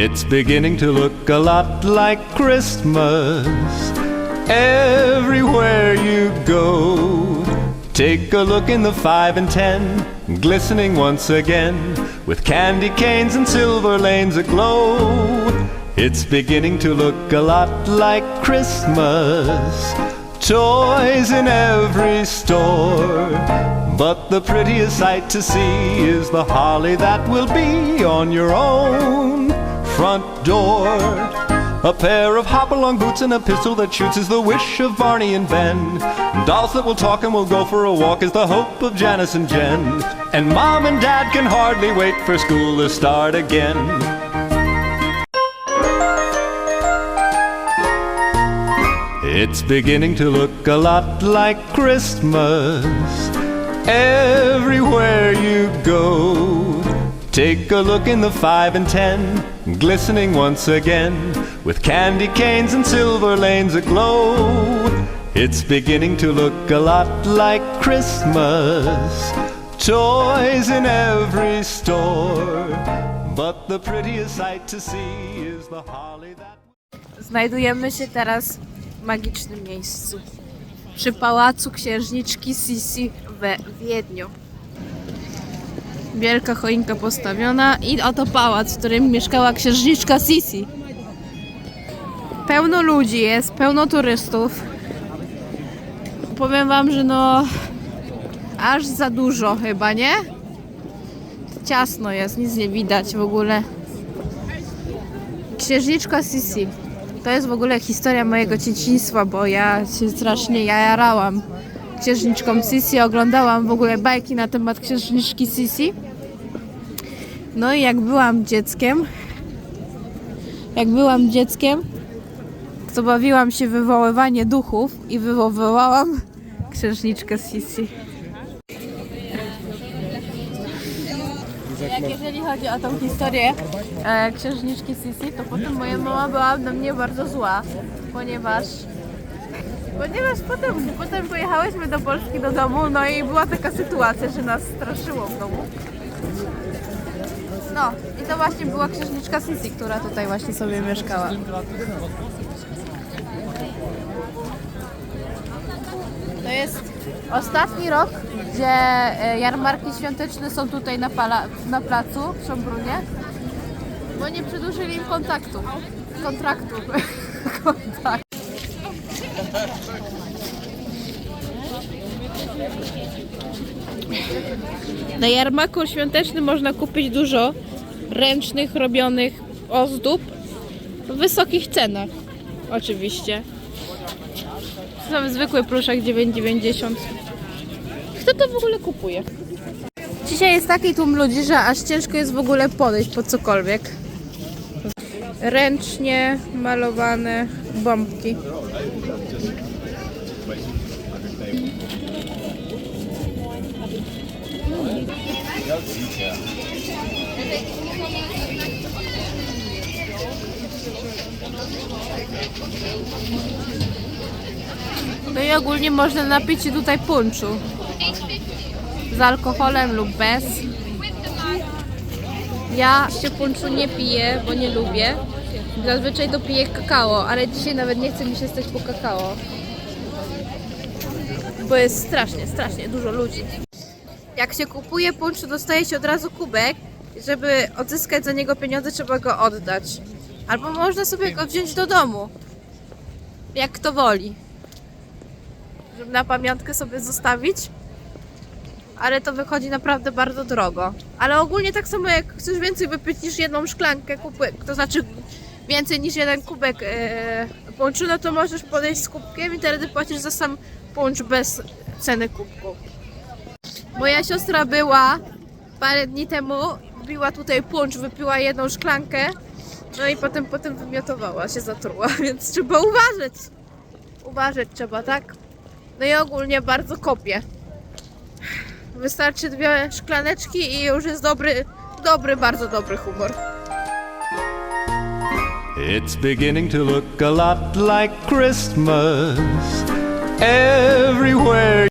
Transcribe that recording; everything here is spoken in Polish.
It's beginning to look a lot like Christmas everywhere you go. Take a look in the five and ten, glistening once again, with candy canes and silver lanes aglow. It's beginning to look a lot like Christmas. Toys in every store. But the prettiest sight to see is the holly that will be on your own front door. A pair of hop-along boots and a pistol that shoots is the wish of Barney and Ben. Dolls that will talk and will go for a walk is the hope of Janice and Jen. And Mom and Dad can hardly wait for school to start again. It's beginning to look a lot like Christmas everywhere you go. Take a look in the five and ten, glistening once again, with candy canes and silver lanes aglow. It's beginning to look a lot like Christmas. Toys in every store. But the prettiest sight to see is the holly that. Znajdujemy się teraz w magicznym miejscu. Przy pałacu księżniczki Sisi we Wiedniu. Wielka choinka postawiona i oto pałac, w którym mieszkała księżniczka Sisi. Pełno ludzi jest, pełno turystów. Powiem wam, że no aż za dużo chyba, nie? Ciasno jest, nic nie widać w ogóle. Księżniczka Sisi. To jest w ogóle historia mojego dzieciństwa, bo ja się strasznie jarałam księżniczką Sisi, oglądałam w ogóle bajki na temat księżniczki Sisi. No i jak byłam dzieckiem, jak byłam dzieckiem, to bawiłam się wywoływanie duchów i wywoływałam księżniczkę Sisi. Jak jeżeli chodzi o tą historię e, księżniczki Sisi, to potem moja mama była na mnie bardzo zła, ponieważ ponieważ potem, potem pojechałyśmy do Polski do domu, no i była taka sytuacja, że nas straszyło w domu. No i to właśnie była księżniczka Sisi, która tutaj właśnie sobie mieszkała. To jest ostatni rok, gdzie e, jarmarki świąteczne są tutaj na, pala, na placu w Szambrunie, bo nie przedłużyli im kontaktu. Kontraktu. Kontakt. Na jarmarku świątecznym można kupić dużo ręcznych, robionych ozdób w wysokich cenach. Oczywiście. Sam zwykły pluszek 9,90. Kto to w ogóle kupuje? Dzisiaj jest taki tłum ludzi, że aż ciężko jest w ogóle podejść po cokolwiek. Ręcznie malowane bombki. No i ogólnie można napić się tutaj punczu. Z alkoholem lub bez. Ja się punczu nie piję, bo nie lubię. Zazwyczaj to piję kakao, ale dzisiaj nawet nie chce mi się stać po kakao. Bo jest strasznie, strasznie dużo ludzi. Jak się kupuje punczu, dostaje się od razu kubek. Żeby odzyskać za niego pieniądze, trzeba go oddać. Albo można sobie go wziąć do domu. Jak kto woli żeby na pamiątkę sobie zostawić. Ale to wychodzi naprawdę bardzo drogo. Ale ogólnie tak samo jak chcesz więcej wypić niż jedną szklankę, kubek, to znaczy więcej niż jeden kubek e, punczu, no to możesz podejść z kubkiem i wtedy płacisz za sam puncz bez ceny kubku. Moja siostra była parę dni temu, biła tutaj puncz, wypiła jedną szklankę, no i potem potem wymiotowała się, zatruła, więc trzeba uważać. Uważać trzeba, tak? No i ogólnie bardzo kopię. Wystarczy dwie szklaneczki i już jest dobry, dobry, bardzo dobry humor. It's beginning to look a lot like Christmas everywhere